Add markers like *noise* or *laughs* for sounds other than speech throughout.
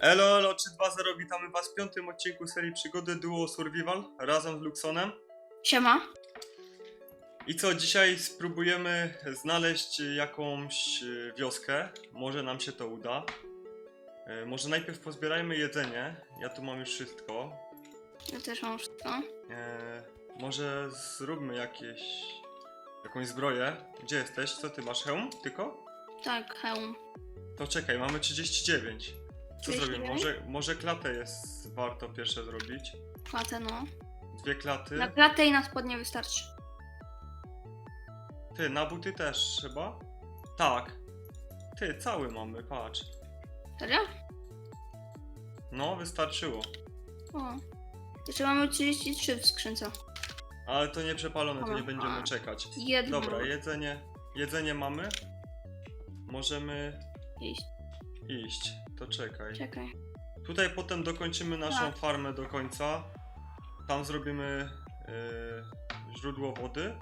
Elo, elo, 320, witamy was w piątym odcinku serii przygody Duo Survival razem z Luxonem. Siema. I co, dzisiaj spróbujemy znaleźć jakąś e, wioskę. Może nam się to uda. E, Może najpierw pozbierajmy jedzenie. Ja tu mam już wszystko. Ja też mam wszystko. E, Może zróbmy jakieś... jakąś zbroję. Gdzie jesteś? Co ty masz? Hełm? Tylko? Tak, hełm. To czekaj, mamy 39. Co 39? zrobimy? Może, może klatę jest warto pierwsze zrobić. Klatę, no. Dwie klaty. Na klatę i na spodnie wystarczy. Ty, na buty też chyba? Tak. Ty, cały mamy, patrz. Serio? No, wystarczyło. O. Jeszcze mamy 33 w skrzynce. Ale to nie przepalone, to nie będziemy czekać. Jedno. Dobra, jedzenie. Jedzenie mamy. Możemy Iść. iść. To czekaj. Czekaj. Tutaj potem dokończymy naszą Tak. farmę do końca. Tam zrobimy yy, źródło wody.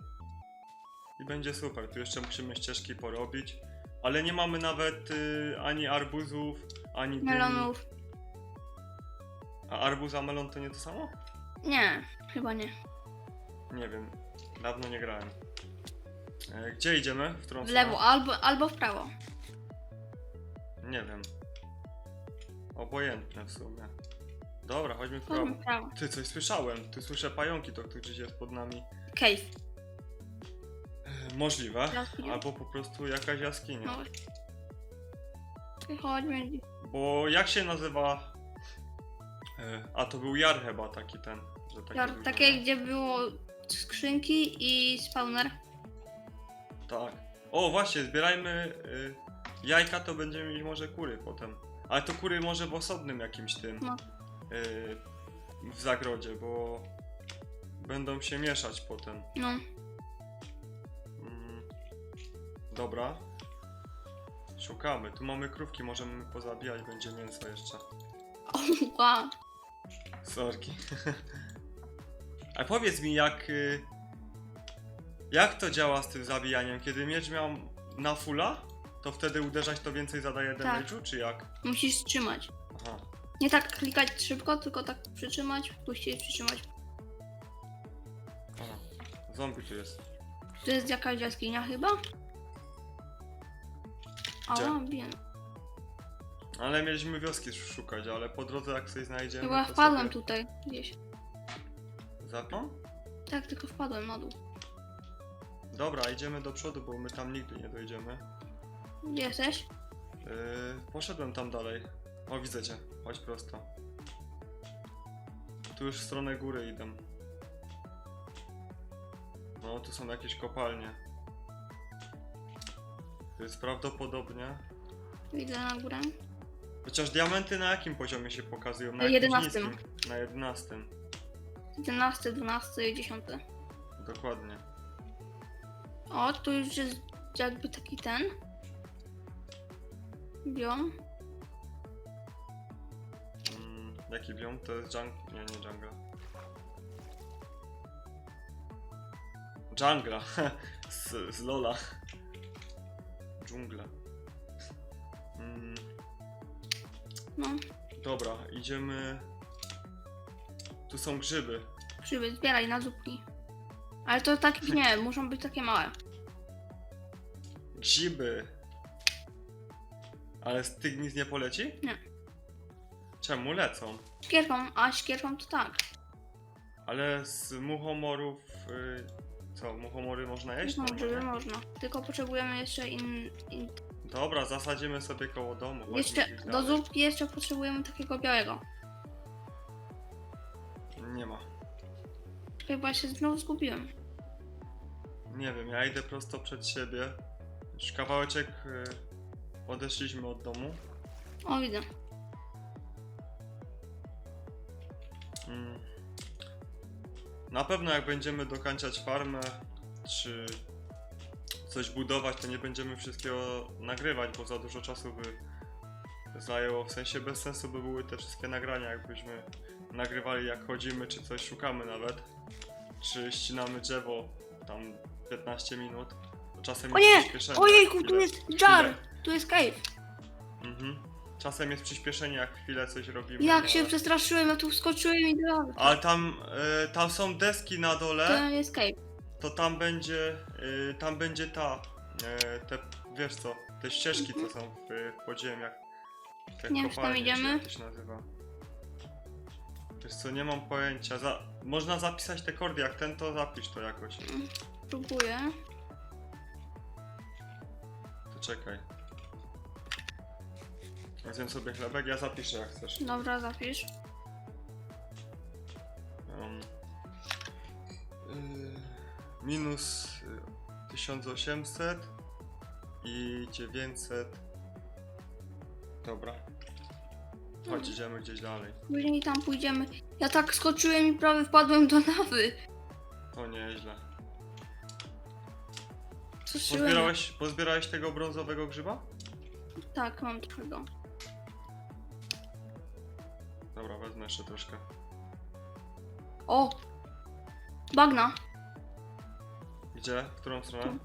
I będzie super. Tu jeszcze musimy ścieżki porobić. Ale nie mamy nawet y, ani arbuzów, ani dyni. Melonów. A arbuz a melon to nie to samo? Nie, chyba nie. Nie wiem. Dawno nie grałem. E, gdzie idziemy? W którą W stronę? lewo albo, albo w prawo. Nie wiem. Obojętne w sumie. Dobra, chodźmy w prawo. Chodźmy w prawo. Ty, coś słyszałem. Tu słyszę pająki, to tu gdzieś jest pod nami. Cave. E, możliwe. Jaskinia. Albo po prostu jakaś jaskinia. No. Chodźmy. Bo jak się nazywa... E, a to był jar chyba taki ten. Że taki Jar- Takie, gdzie było skrzynki i spawner. Tak. O, właśnie, zbierajmy y, jajka, to będziemy mieć może kury potem. Ale to kury może w osobnym jakimś tym. No. Y, w zagrodzie, bo będą się mieszać potem. No. Mm, dobra. Szukamy. Tu mamy krówki, możemy pozabijać, będzie mięso jeszcze. Wow. Sorki. *laughs* A powiedz mi, jak. y, Jak to działa z tym zabijaniem? Kiedy miecz miał na fulla, to wtedy uderzać to więcej zadaje Tak. damage'u, czy jak? Musisz trzymać. Aha. Nie tak klikać szybko, tylko tak przytrzymać, puścić, przytrzymać. Aha. Zombie tu jest. To jest jakaś jaskinia chyba? Gdzie? A, wiem. Ale mieliśmy wioski szukać, ale po drodze jak sobie znajdziemy. Chyba to wpadłem sobie... tutaj gdzieś. Za to? Tak, tylko wpadłem na dół. Dobra, idziemy do przodu, bo my tam nigdy nie dojdziemy. Gdzie jesteś? Yy, poszedłem tam dalej. O, widzę cię. Chodź prosto. Tu już w stronę góry idę. No, tu są jakieś kopalnie. To jest prawdopodobnie. Widzę na górę. Chociaż diamenty na jakim poziomie się pokazują? Na Na jakimś 11. niskim. Na 11. 11, 12 i 10. Dokładnie. O, tu już jest jakby taki ten. Biom. Mm, jaki biom? To jest jung... Nie, nie jungla. Jungla. *laughs* z, z Lola. Dżungla. Mm, No, dobra, idziemy... Tu są grzyby. grzyby, zbieraj na zupki. Ale to tak nie, muszą być takie małe. Grzyby. Ale z tych nic nie poleci? Nie. Czemu lecą? Szkierką, a szkierką to tak. Ale z muchomorów... Y, co, muchomory można jeść? No, normalnie? grzyby można. Tylko potrzebujemy jeszcze in, in... Dobra, zasadzimy sobie koło domu. chodźmy Jeszcze gdzieś do dalej. zupki jeszcze potrzebujemy takiego białego. Nie ma. Chyba się znowu zgubiłem. Nie wiem, ja idę prosto przed siebie. Już kawałeczek y, odeszliśmy od domu. O, widzę. Mm. Na pewno jak będziemy dokańczać farmę, czy coś budować, to nie będziemy wszystkiego nagrywać, bo za dużo czasu by zajęło. W sensie bez sensu by były te wszystkie nagrania, jakbyśmy nagrywali jak chodzimy, czy coś szukamy nawet, czy ścinamy drzewo tam 15 minut. czasem O jest nie! przyspieszenie. Ojejku, tu chwilę- jest jar! chwilę. Tu jest cave. Mhm. Czasem jest przyspieszenie, jak chwilę coś robimy. Jak no, się ale- przestraszyłem, ja tu wskoczyłem i do Ale tam, e, tam są deski na To dole, jest cave. to tam będzie, e, tam będzie ta, e, te, wiesz co, te ścieżki, co są w e, podziemiach. Te Nie wiem, czy tam kopalnie, czy idziemy? jak to się nazywa. Wiesz co, nie mam pojęcia. Za, można zapisać te kordy, jak ten, to zapisz to jakoś. Próbuję. To czekaj. Zjem sobie chlebek, ja zapiszę jak chcesz. Dobra, zapisz. Um, y, minus y, 1800 i 900. Dobra. Chodź, idziemy gdzieś dalej. Później tam pójdziemy. Ja tak skoczyłem i prawie wpadłem do lawy. To nieźle. Skoczyłem. Pozbierałeś, pozbierałeś tego brązowego grzyba? Tak, mam trochę go. Dobra, wezmę jeszcze troszkę. O! Bagna. Gdzie? W którą stronę?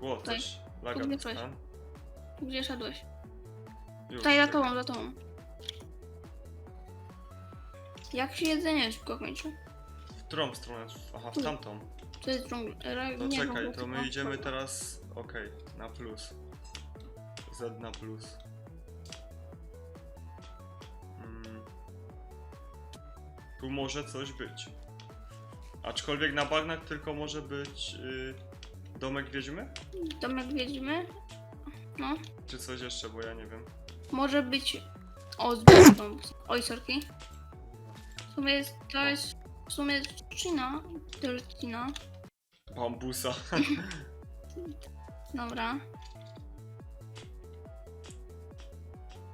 Ło, coś. Laga Podniosłeś. dostałem. Gdzie szedłeś? Już, Tutaj za czekaj. tobą, za tobą. Jak się jedzenie szybko kończy? W którą stronę? Aha, w Tu. tamtą. To jest dżungla. ra- To nie, czekaj, dżungla, to my idziemy teraz. Okej, na plus. Z na plus. Mm. Tu może coś być. Aczkolwiek na bagnach tylko może być y, domek wiedźmy? Domek wiedźmy. No. Czy coś jeszcze, bo ja nie wiem. Może być... O, zbieram. Oj, sorki. Sumie jest, to jest... W sumie jest trzcina. Bambusa. *laughs* Dobra.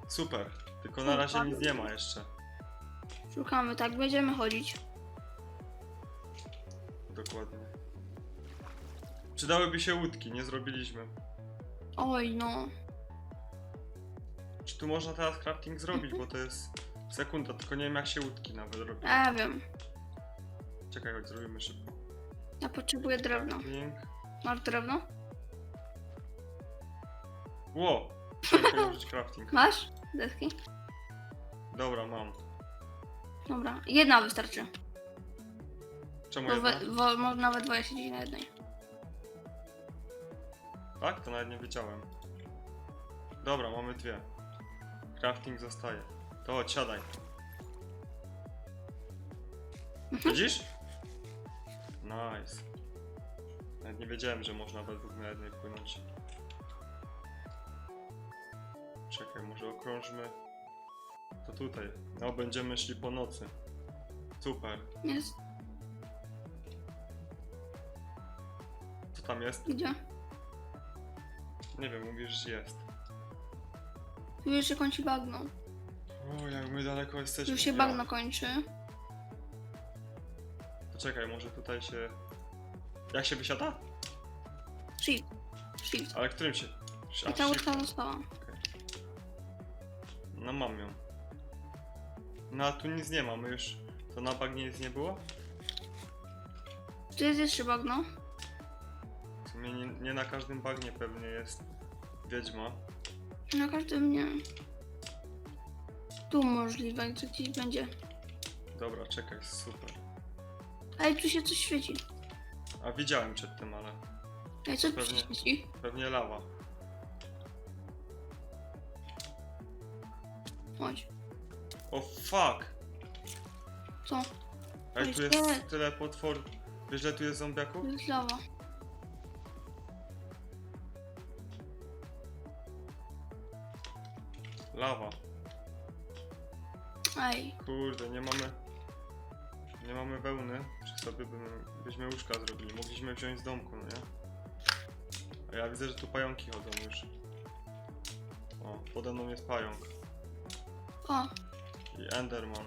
Super. Tylko na razie nic nie ma jeszcze. Szukamy, tak, będziemy chodzić. Dokładnie. Przydałyby się łódki, nie zrobiliśmy. Oj, no. Czy tu można teraz crafting zrobić, bo to jest sekunda, tylko nie wiem jak się łódki nawet robi. Ja wiem. Czekaj, chodź, zrobimy szybko. Ja potrzebuję drewna. Crafting. Masz drewno? Ło! Użyć crafting. Masz? Deski? Dobra, mam. Dobra. Jedna wystarczy. Czemu Bo, jedna? we, nawet dwoje siedzieć na jednej. Tak? To nawet nie wiedziałem. Dobra, mamy dwie. Crafting zostaje. To chodź, siadaj. Widzisz? Nice. Nawet nie wiedziałem, że można we dwóch na jednej płynąć. Czekaj, może okrążmy. To tutaj. No, będziemy szli po nocy. Super. Jest. Co tam jest? Gdzie? Nie wiem, mówisz, że jest. Tu już się kończy bagno. O, jak my daleko jesteśmy. Już się Ja. bagno kończy. Poczekaj, może tutaj się... Jak się wysiada? Shift. Shift. Ale którym się... A, I ta łódka została. No mam ją. No a tu nic nie ma, my już... To na bagnie nic nie było? Tu jest jeszcze bagno. W sumie nie, nie na każdym bagnie pewnie jest wiedźma. Na każdym nie. Tu możliwe, że gdzieś będzie. Dobra, czekaj, super. Ej, tu się coś świeci. A widziałem przed tym, ale Ej, co tu się Pewnie. świeci? pewnie lawa. Chodź. O fuck! Co? Ej, tu jest tyle potworów. Wiesz, że tu jest zombiaków? Tu jest lawa. Lawa. Ej, Kurde, nie mamy. Nie mamy wełny. Czy sobie by, byśmy łóżka zrobili? Mogliśmy wziąć z domku, no nie? A ja widzę, że tu pająki chodzą już. O, pode mną jest pająk. o, I Enderman.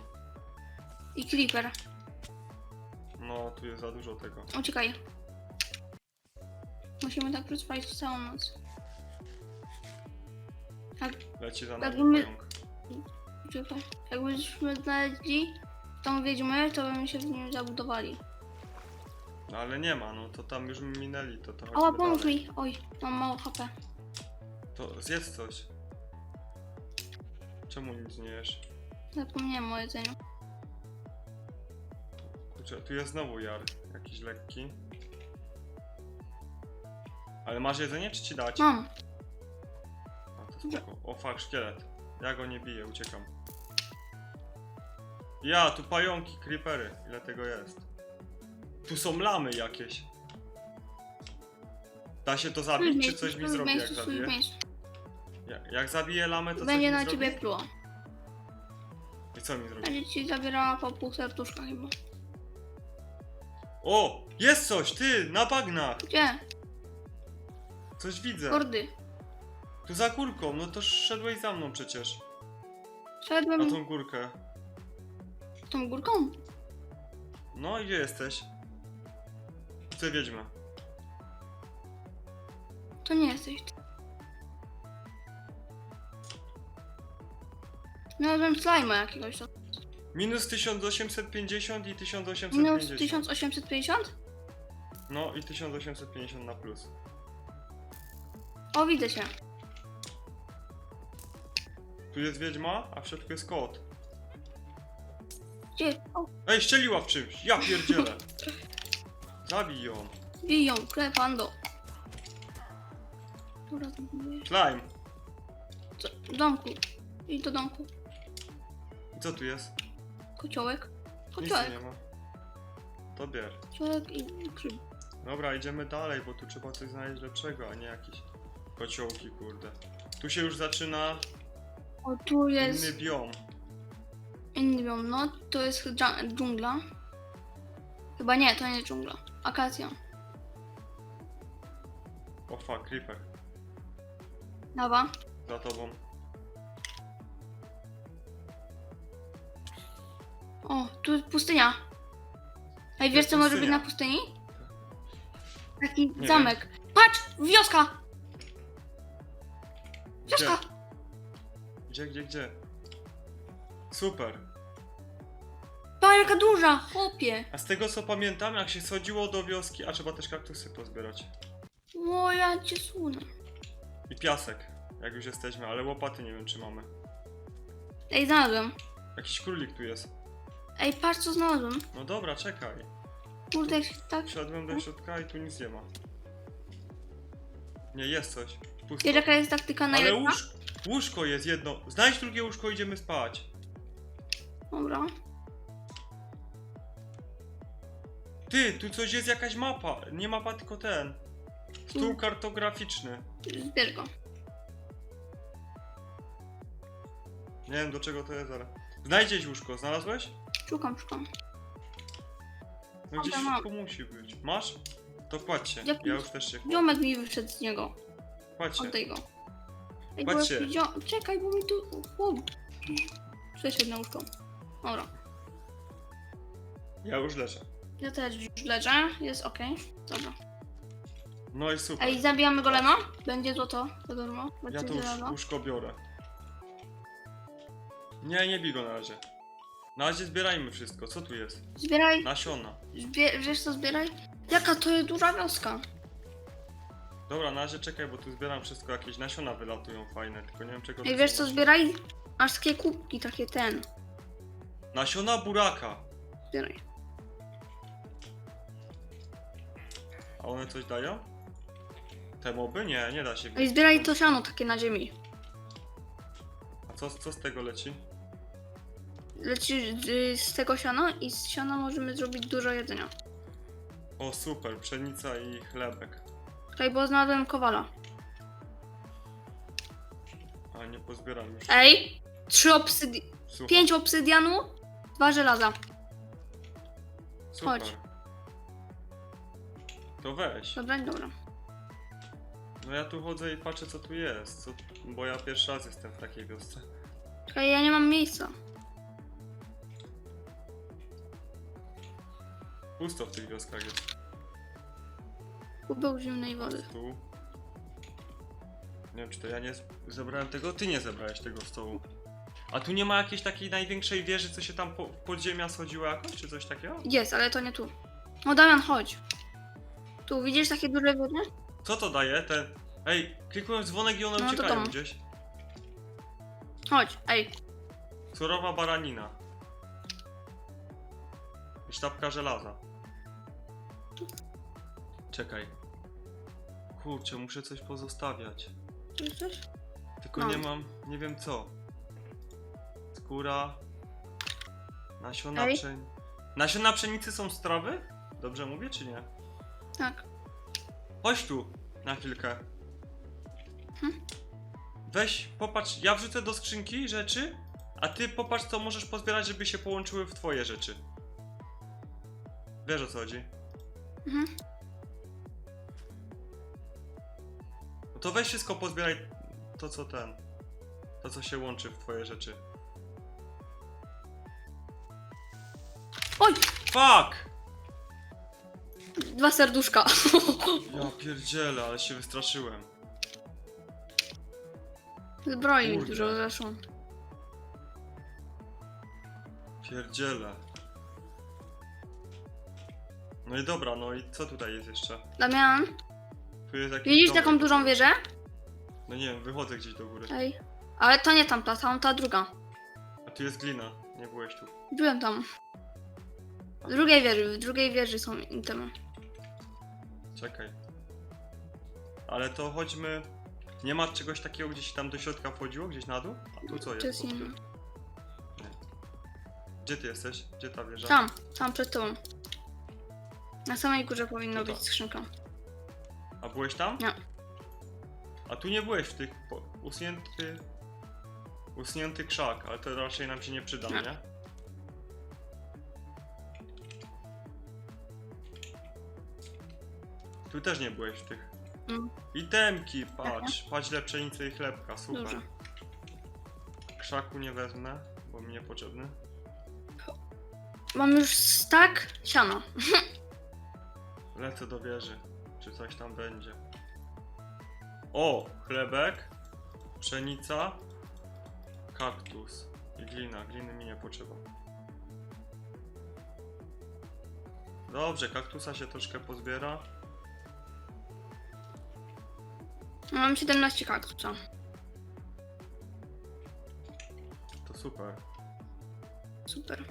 i creeper. No, tu jest za dużo tego. Uciekaj. Musimy tak przetrwać całą noc. Leci za Tak, nami pająk. Uciekaj. Jakbyśmy znaleźli tą wiedźmę, to byśmy się w nim zabudowali. No ale nie ma, no to tam już minęli, to to O, chodźmy pomóż dalej. mi. Oj, mam mało HP. To zjedz coś. Czemu nic nie jesz? Zapomniałem o jedzeniu. Kurczę, tu jest znowu jar, jakiś lekki. Ale masz jedzenie, czy ci dać? Mam. A, to spoko. O fuck, szkielet. Ja go nie biję, uciekam. Ja, tu pająki, creepery. Ile tego jest? Tu są lamy jakieś. Da się to zabić, czy coś mi zrobi, jak zabiję? Jak, jak zabiję lamę, to Będzie coś na ciebie pluła. I co mi zrobi? Będzie ci zabierała po pół serduszka chyba. O! Jest coś, ty! Na bagnach! Gdzie? Coś widzę. Kordy. Tu za górką, no to szedłeś za mną przecież. Szedłem Na tą górkę. Tą górką. No i gdzie jesteś? Chcę wiedźmę. To nie jesteś ty. Znalazłem slajma jakiegoś. to- Minus 1850 i 1850. Minus 1850? No i 1850 na plus. O, widzę się. Tu jest wiedźma, a w środku jest kot. Gdzie? O, Ej, ścieliła w czymś! Ja pierdzielę! Zabij ją. biją, klepando. Dobra, zamknę. Slime! Co? W domku. Idź do domku. I co tu jest? Kociołek. Nic tu Kociołek. nie ma. To bier. Kociołek i krzyb. Dobra, idziemy dalej, bo tu trzeba coś znaleźć lepszego, a nie jakieś kociołki, kurde. Tu się już zaczyna O, tu jest inny biom. Inny biom. No, to jest dżungla. Chyba nie, to nie jest dżungla. Akacja. O fuck, creeper. Dawa. Za tobą. O, tu jest pustynia. Ej, wiesz co może być pustynia. na pustyni? Taki Nie zamek. Patrz! Wioska! Gdzie? Wioska! Gdzie, gdzie, gdzie? Super. Pa, jaka duża! Chłopie! A z tego co pamiętam, jak się schodziło do wioski, a trzeba też kaktusy pozbierać. O, ja cię sunę. I piasek, jak już jesteśmy, ale łopaty nie wiem czy mamy. Ej, znalazłem. Jakiś królik tu jest. Ej, patrz co znalazłem. No dobra, czekaj. Kurde, jak się tak... Wszedłem do środka i tu nic nie ma. Nie, jest coś. Pusto. Wiesz jaka jest taktyka Ale najlepsza? łóż... łóżko jest jedno. Znajdź drugie łóżko, idziemy spać. Dobra. Ty, tu coś jest jakaś mapa. Nie mapa, tylko ten. Stół kartograficzny. Zbierz go. Nie wiem do czego to jest, ale... Znajdziesz łóżko, znalazłeś? Szukam, szukam. No gdzieś mam. środku musi być. Masz? To kładź się. Jak Ja już- też się kładę. Ziomek mi wyszedł z niego. Kładź się. Oddaj go. Ej, zio- Czekaj, bo mi tu... Przeszedł na łóżko. Dobra. Ja już leżę. Ja też już leżę. Jest okej. Dobra. No i super. Ej, zabijamy golema? Będzie złoto. Wiadomo. ja Będzie to już łóżko biorę. Nie, nie bij go na razie. Na razie zbierajmy wszystko. Co tu jest? Zbieraj. Nasiona. Zbie- wiesz co zbieraj? Jaka to jest duża wioska? Dobra, na razie czekaj, bo tu zbieram wszystko. Jakieś nasiona wylatują fajne, tylko nie wiem czego Ej, to wiesz co zbieraj? Aż takie kubki, takie ten. Nasiona buraka. Zbieraj. A one coś dają? Te moby? Nie, nie da się wiedzieć. zbieraj to siano takie na ziemi. A co, co z tego leci? Leci y, z tego siana i z siana możemy zrobić dużo jedzenia. O super, pszenica i chlebek. Czekaj, bo znalazłem kowala. A nie pozbieram już. Ej! Trzy obsydi... Słucham. Pięć obsydianu, dwa żelaza. Super. chodź. To weź. Dobra, dobra. No ja tu chodzę i patrzę co tu jest, co... bo ja pierwszy raz jestem w takiej wiosce. Czekaj, ja nie mam miejsca. Pusto w tych wioskach jest. Kubeł zimnej wody. Tu. Nie wiem czy to ja nie z- zebrałem tego, ty nie zebrałeś tego stołu. A tu nie ma jakiejś takiej największej wieży, co się tam po, podziemia schodziło jakoś, czy coś takiego? Jest, ale to nie tu. No Damian, chodź. Tu widzisz takie duże wieże? Co to daje? Ten... Ej, kliknąłem dzwonek i one No to uciekają tam. gdzieś. Chodź, ej. Surowa baranina. I sztabka żelaza. Czekaj. Kurczę, muszę coś pozostawiać. Tylko No. nie mam, nie wiem co. Skóra. Nasiona Ej. pszenicy. Nasiona pszenicy są z trawy? Dobrze mówię, czy nie? Tak. Chodź tu na chwilkę. Hm? Weź, popatrz, ja wrzucę do skrzynki rzeczy, a ty popatrz co możesz pozbierać, żeby się połączyły w twoje rzeczy. Wiesz o co chodzi? Mhm. No to weź wszystko pozbieraj to co ten. To co się łączy w twoje rzeczy. Oj! Fuck! Dwa serduszka. *laughs* Ja pierdzielę, ale się wystraszyłem. Zbroi mi Kurde. dużo zeszło. Pierdzielę. No i dobra, no i co tutaj jest jeszcze? Damian, Tu jest jakiś widzisz domek. taką dużą wieżę? No nie wiem, wychodzę gdzieś do góry. Ej. Ale to nie tamta, tamta druga. A tu jest glina, nie byłeś tu. Byłem tam. W drugiej wieży, w drugiej wieży są itemy. Czekaj. Ale to chodźmy... Nie ma czegoś takiego gdzieś tam do środka wchodziło? Gdzieś na dół? A tu co jest? Nie. Gdzie ty jesteś? Gdzie ta wieża? Tam, tam przed tobą. Na samej górze powinna Dobra. być skrzynka. A byłeś tam? Nie. A tu nie byłeś w tych... Po... Usunięty... Usunięty krzak, ale to raczej nam się nie przyda, Nie. nie? Tu też nie byłeś w tych. Mm. Itemki, patrz, patrz ile pszenicy i chlebka, super. Dużo. Krzaku nie wezmę, bo mi niepotrzebny. Mam już stak siana. *laughs* Lecę do wieży, czy coś tam będzie. O, chlebek, pszenica, kaktus i glina. Gliny mi nie potrzeba. Dobrze, kaktusa się troszkę pozbiera. Mam 17 kaktusa. To super. Super.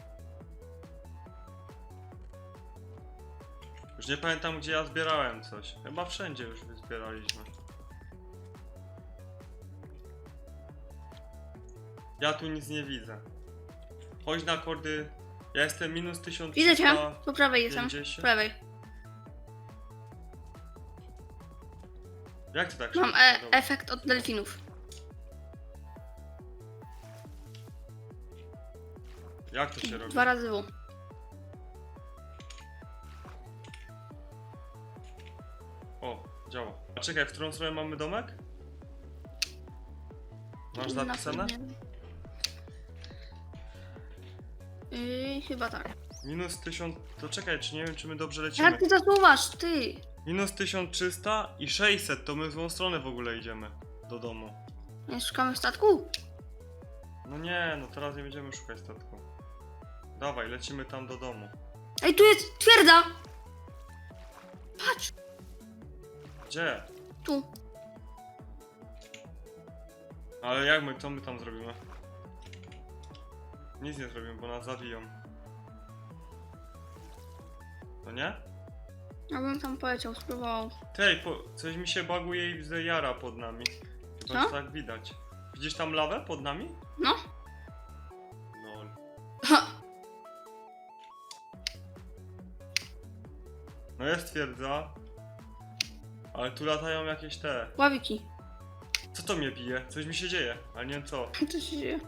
Już nie pamiętam gdzie ja zbierałem coś. Chyba wszędzie już wyzbieraliśmy. Ja tu nic nie widzę. Chodź na kordy. Ja jestem minus 1350. Widzę cię. Po prawej jestem. Po prawej. Jak ty tak Mam szybko? e Dobra. efekt od delfinów. Jak to się robi? Dwa razy W. O, działa. A czekaj, w którą stronę mamy domek? Masz Na zapisane? pewno. Yy, chyba tak. Minus 1000. To czekaj, czy nie wiem, czy my dobrze lecimy. Jak ty zasuwasz, ty? Minus 1300 i 600, to my w złą stronę w ogóle idziemy do domu. Nie szukamy statku? No nie, no teraz nie będziemy szukać statku. Dawaj, lecimy tam do domu. Ej, tu jest twierdza! Patrz, Gdzie? tu. Ale jak my, co my tam zrobimy? Nic nie zrobimy, bo nas zabiją. To nie? Ja bym tam poleciał, spróbował. Tej, po, coś mi się baguje i widzę jara pod nami. Chyba Co? tak widać. Widzisz tam lawę pod nami? No. Ha! *laughs* No jest twierdza. Ale tu latają jakieś te. Ławiki. Co to mnie bije? Coś mi się dzieje, ale nie wiem co. *laughs* Co się dzieje?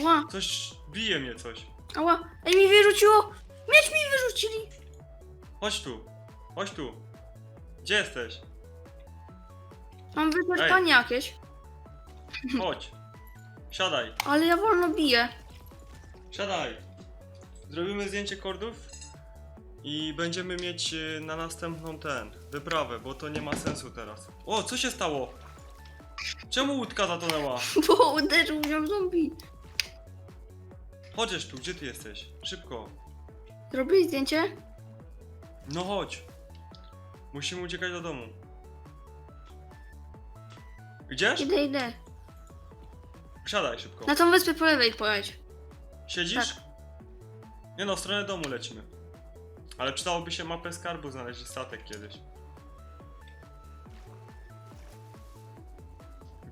Ała, Coś bije mnie coś. ała. Ej, mi wyrzuciło! Miecz mi wyrzucili! Chodź tu. Chodź tu. Gdzie jesteś? Mam wyczerpanie jakieś. Chodź. Siadaj. Ale ja wolno biję. Siadaj. Zrobimy zdjęcie kordów i będziemy mieć y, na następną ten wyprawę, bo to nie ma sensu teraz. O, co się stało? Czemu łódka zatonęła? *laughs* Bo uderzył mnie zombie. Chodźesz tu, gdzie ty jesteś? Szybko. Zrobili zdjęcie? No chodź. Musimy uciekać do domu. Idziesz? Idę, idę. Siadaj szybko. Na tą wyspę po lewej pojedź. Siedzisz? Tak. Nie no, w stronę domu lecimy. Ale przydałoby się mapę skarbu znaleźć i statek kiedyś.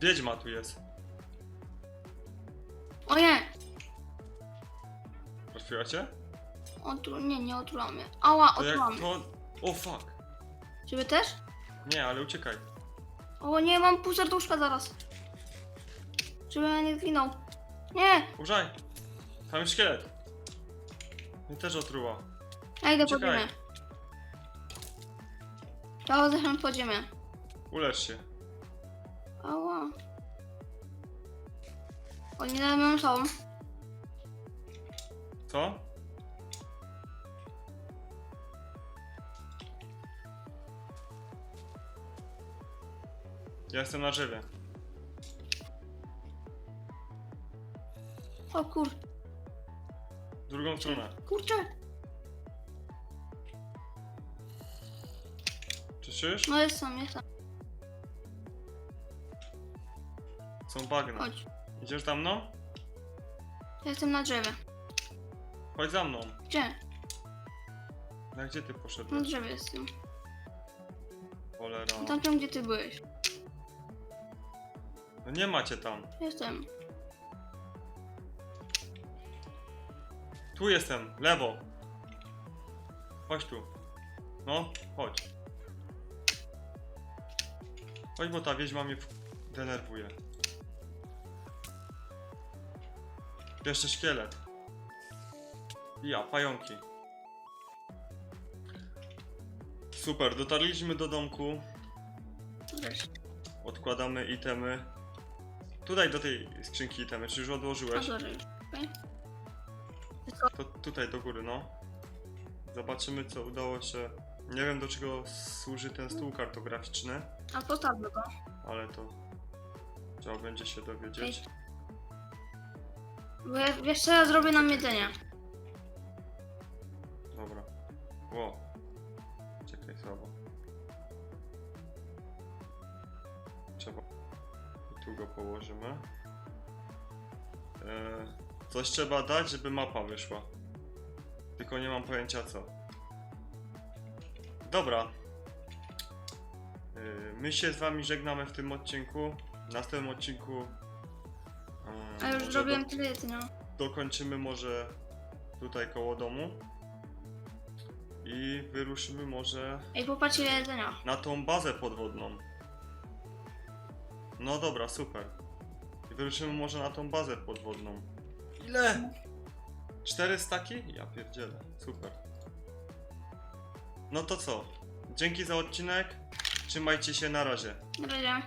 Wiedźma tu jest. O nie! Trafiła cię? Otru... Nie, nie otruła mnie. Ała, To jak to... O fuck. Ciebie też? Nie, ale uciekaj. O nie, mam pół serduszka zaraz. Żeby ja nie zginął. Nie! Użaj. Tam jest szkielet. Mnie też otruła. Ja idę pod Uciekaj. ziemię. Ja zeszłam pod ziemię. Ulecz się. Ała. Oni na mnie są. Co? Ja jestem na drzewie. O kur... Drugą stronę. Kurczę. Czyszczysz? No jestem, jestem. Są bagna. Chodź. Idziesz za mną? Jestem na drzewie. Chodź za mną. Gdzie? Na gdzie ty Na poszedłeś? drzewie jestem. Cholera. Tam, tam gdzie ty byłeś. No nie macie tam. Jestem. Tu jestem, lewo. Chodź tu. No, chodź. Chodź, bo ta wieźma mnie w- denerwuje. Jeszcze szkielet. Ja, pająki. Super, dotarliśmy do domku. Odkładamy itemy. Tutaj do tej skrzynki itemy, czy już odłożyłeś? Okej. To tutaj do góry, no. Zobaczymy, co udało się. Nie wiem, do czego służy ten stół kartograficzny, A postawmy go. ale to trzeba będzie się dowiedzieć. Bo ja, wiesz co ja zrobię nam jedzenie. Dobra. Ło. Tu go położymy. Eee, coś trzeba dać, żeby mapa wyszła. Tylko nie mam pojęcia co. Dobra. Eee, my się z wami żegnamy w tym odcinku. W następnym odcinku. eee, A już zrobiłem jedzenia. dokończymy może tutaj koło domu i wyruszymy może Ej, popatrzcie jedzenia. na tą bazę podwodną. No dobra, super. I wyruszymy może na tą bazę podwodną. Ile? Cztery staki? Ja pierdzielę, super. No to co? Dzięki za odcinek. Trzymajcie się na razie. Na razie.